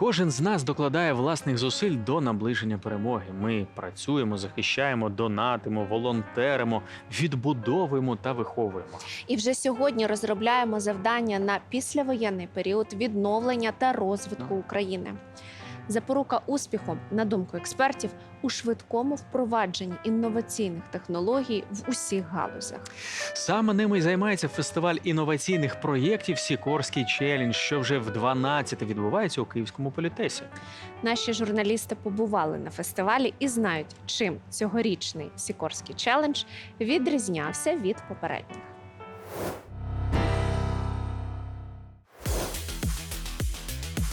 Кожен з нас докладає власних зусиль до наближення перемоги. Ми працюємо, захищаємо, донатимо, волонтеримо, відбудовуємо та виховуємо. І вже сьогодні розробляємо завдання на післявоєнний період відновлення та розвитку України. Запорука успіху, на думку експертів, у швидкому впровадженні інноваційних технологій в усіх галузях. Саме ними й займається фестиваль інноваційних проєктів Сікорський челендж, що вже в 12 відбувається у Київському політесі. Наші журналісти побували на фестивалі і знають, чим цьогорічний Сікорський челендж відрізнявся від попередніх.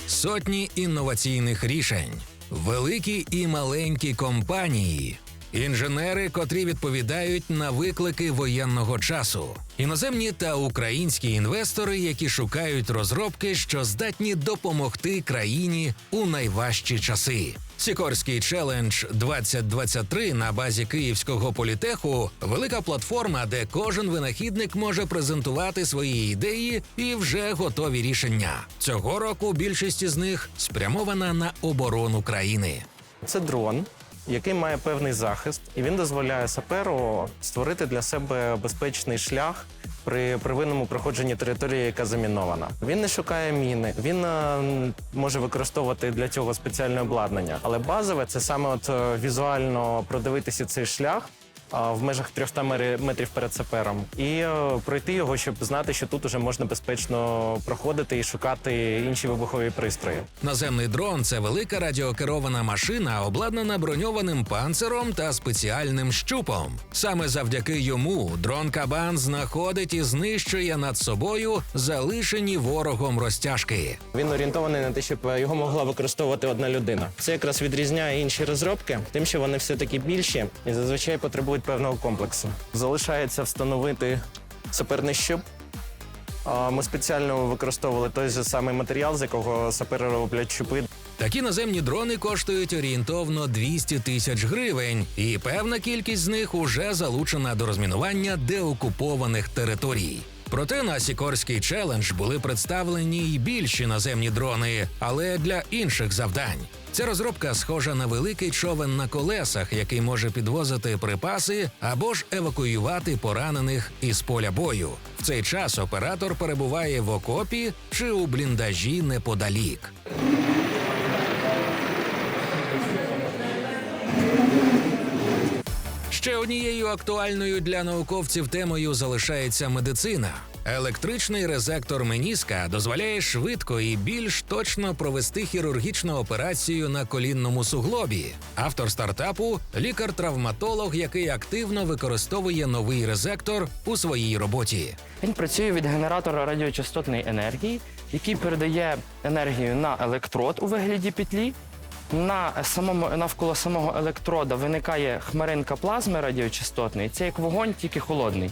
Сотні інноваційних рішень, великі і маленькі компанії, інженери, котрі відповідають на виклики воєнного часу, іноземні та українські інвестори, які шукають розробки, що здатні допомогти країні у найважчі часи. Сікорський челендж 2023 на базі Київського політеху велика платформа, де кожен винахідник може презентувати свої ідеї і вже готові рішення. Цього року більшість із них спрямована на оборону країни. Це дрон, який має певний захист, і він дозволяє саперу створити для себе безпечний шлях при первинному проходженні території, яка замінована. Він не шукає міни, він е, може використовувати для цього спеціальне обладнання. Але базове це саме от е, візуально продивитися цей шлях. В межах 300 метрів перед сапером і е, пройти його, щоб знати, що тут уже можна безпечно проходити і шукати інші вибухові пристрої. Наземний дрон це велика радіокерована машина, обладнана броньованим панциром та спеціальним щупом. Саме завдяки йому дрон Кабан знаходить і знищує над собою залишені ворогом розтяжки. Він орієнтований на те, щоб його могла використовувати одна людина. Це якраз відрізняє інші розробки, тим, що вони все таки більші і зазвичай потребують певного комплексу. Залишається встановити саперний щуп. Ми спеціально використовували той же самий матеріал, з якого сапери роблять щупи. Такі наземні дрони коштують орієнтовно 200 тисяч гривень, і певна кількість з них уже залучена до розмінування деокупованих територій. Проте на Сікорський челендж були представлені й більші наземні дрони, але для інших завдань. Ця розробка схожа на великий човен на колесах, який може підвозити припаси або ж евакуювати поранених із поля бою. В цей час оператор перебуває в окопі чи у бліндажі неподалік. Ще однією актуальною для науковців темою залишається медицина. Електричний резектор меніска дозволяє швидко і більш точно провести хірургічну операцію на колінному суглобі. Автор стартапу лікар-травматолог, який активно використовує новий резектор у своїй роботі. Він працює від генератора радіочастотної енергії, який передає енергію на електрод у вигляді петлі. На самому навколо самого електрода виникає хмаринка плазми радіочастотної. Це як вогонь, тільки холодний.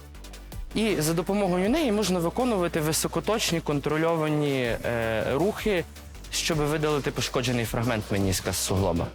І за допомогою неї можна виконувати високоточні контрольовані е, рухи, щоб видалити пошкоджений фрагмент меніска з суглоба.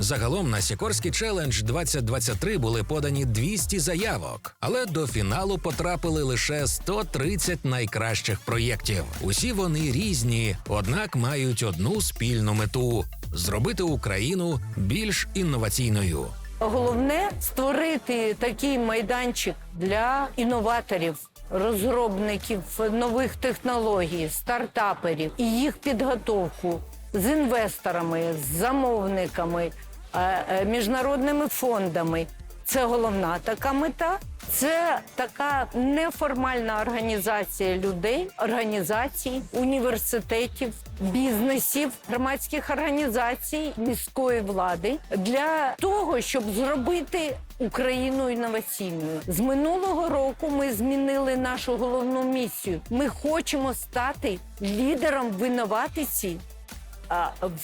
Загалом на Сікорський челендж 2023 були подані 200 заявок, але до фіналу потрапили лише 130 найкращих проєктів. Усі вони різні, однак мають одну спільну мету зробити Україну більш інноваційною. Головне створити такий майданчик для інноваторів, розробників нових технологій, стартаперів і їх підготовку з інвесторами, з замовниками, е, е, міжнародними фондами. Це головна така мета. Це така неформальна організація людей, організацій, університетів, бізнесів, громадських організацій, міської влади для того, щоб зробити Україну інноваційною. З минулого року ми змінили нашу головну місію. Ми хочемо стати лідером в інновації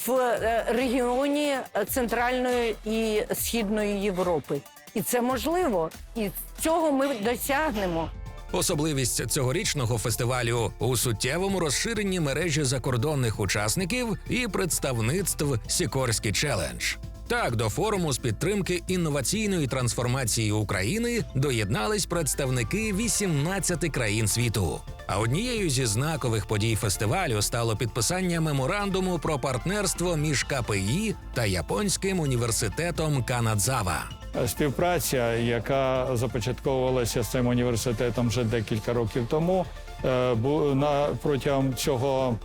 в е, регіоні Центральної і Східної Європи. І це можливо, і цього ми досягнемо. Особливість цьогорічного фестивалю у суттєвому розширенні мережі закордонних учасників і представництв Сікорський челендж. Так, до форуму з підтримки інноваційної трансформації України доєднались представники 18 країн світу. А однією зі знакових подій фестивалю стало підписання меморандуму про партнерство між КПІ та японським університетом Канадзава. Співпраця, яка започатковувалася з цим університетом вже декілька років тому, е, протягом цього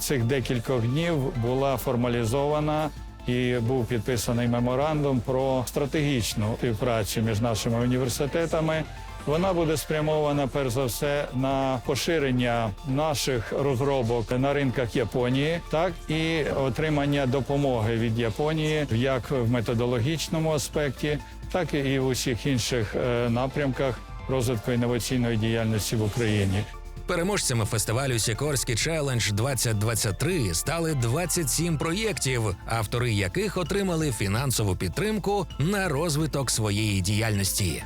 цих декількох днів була формалізована і був підписаний меморандум про стратегічну співпрацю між нашими університетами. Вона буде спрямована перш за все на поширення наших розробок на ринках Японії, так і отримання допомоги від Японії як в методологічному аспекті, так і в усіх інших е, напрямках розвитку інноваційної діяльності в Україні. Переможцями фестивалю Сікорський челендж 2023 стали 27 проєктів, автори яких отримали фінансову підтримку на розвиток своєї діяльності.